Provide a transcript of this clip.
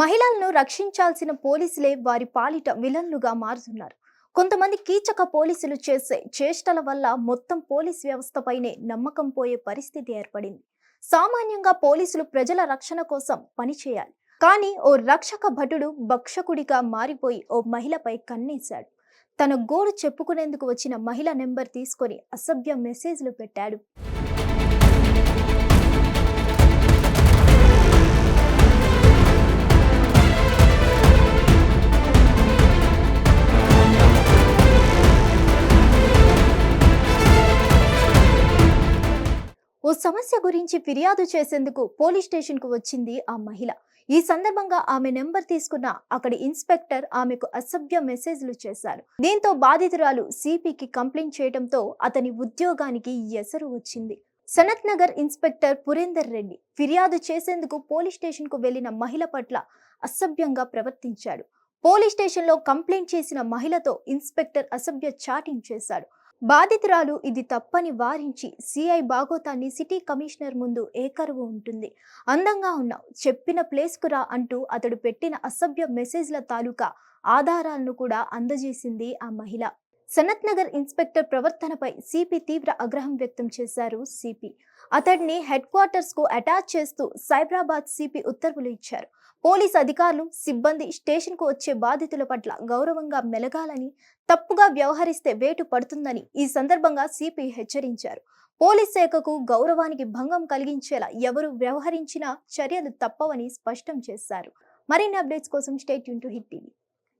మహిళలను రక్షించాల్సిన పోలీసులే వారి పాలిట విలన్లుగా మారుతున్నారు. కొంతమంది కీచక పోలీసులు చేసే చేష్టల వల్ల మొత్తం పోలీస్ వ్యవస్థపైనే నమ్మకం పోయే పరిస్థితి ఏర్పడింది. సామాన్యంగా పోలీసులు ప్రజల రక్షణ కోసం పనిచేయాలి కానీ ఓ రక్షక భటుడు భక్షకుడిగా మారిపోయి ఓ మహిళపై కన్నేశాడు. తన గోడు చెప్పుకునేందుకు వచ్చిన మహిళ నెంబర్ తీసుకొని అసభ్య మెసేజ్లు పెట్టాడు. ఓ సమస్య గురించి ఫిర్యాదు చేసేందుకు పోలీస్ స్టేషన్కు వచ్చింది ఆ మహిళ. ఈ సందర్భంగా ఆమె నెంబర్ తీసుకున్న అక్కడి ఇన్స్పెక్టర్ ఆమెకు అసభ్య మెసేజ్లు చేశారు. దీంతో బాధితురాలు సిపికి కంప్లైంట్ చేయడంతో అతని ఉద్యోగానికి ఎసరు వచ్చింది. సనత్ నగర్ ఇన్స్పెక్టర్ పురేందర్ రెడ్డి ఫిర్యాదు చేసేందుకు పోలీస్ స్టేషన్కు వెళ్ళిన మహిళ పట్ల అసభ్యంగా ప్రవర్తించాడు. పోలీస్ స్టేషన్లో కంప్లైంట్ చేసిన మహిళతో ఇన్స్పెక్టర్ అసభ్య చాటింగ్ చేశాడు. బాధితురాలు ఇది తప్పని వారించి సిఐ బాగోతాన్ని సిటీ కమిషనర్ ముందు ఏకరువు ఉంటుంది. అందంగా ఉన్నావు. చెప్పిన ప్లేస్కు రా అంటూ అతడు పెట్టిన అసభ్య మెసేజ్ల తాలూకా ఆధారాలను కూడా అందజేసింది ఆ మహిళ. సనత్ నగర్ ఇన్స్పెక్టర్ ప్రవర్తనపై సిపి తీవ్ర ఆగ్రహం వ్యక్తం చేశారు సిపి అతడిని హెడ్ క్వార్టర్స్కు అటాచ్ చేస్తూ సైబరాబాద్ సిపి ఉత్తర్వులు ఇచ్చారు. పోలీస్ అధికారులు సిబ్బంది స్టేషన్కు వచ్చే బాధితుల పట్ల గౌరవంగా మెలగాలని తప్పుగా వ్యవహరిస్తే వేటు పడుతుందని ఈ సందర్భంగా సిపి హెచ్చరించారు. పోలీస్ శాఖకు గౌరవానికి భంగం కలిగించేలా ఎవరు వ్యవహరించినా చర్యలు తప్పవని స్పష్టం చేశారు. మరిన్ని అప్డేట్స్ కోసం stay Yoon to Hit TV.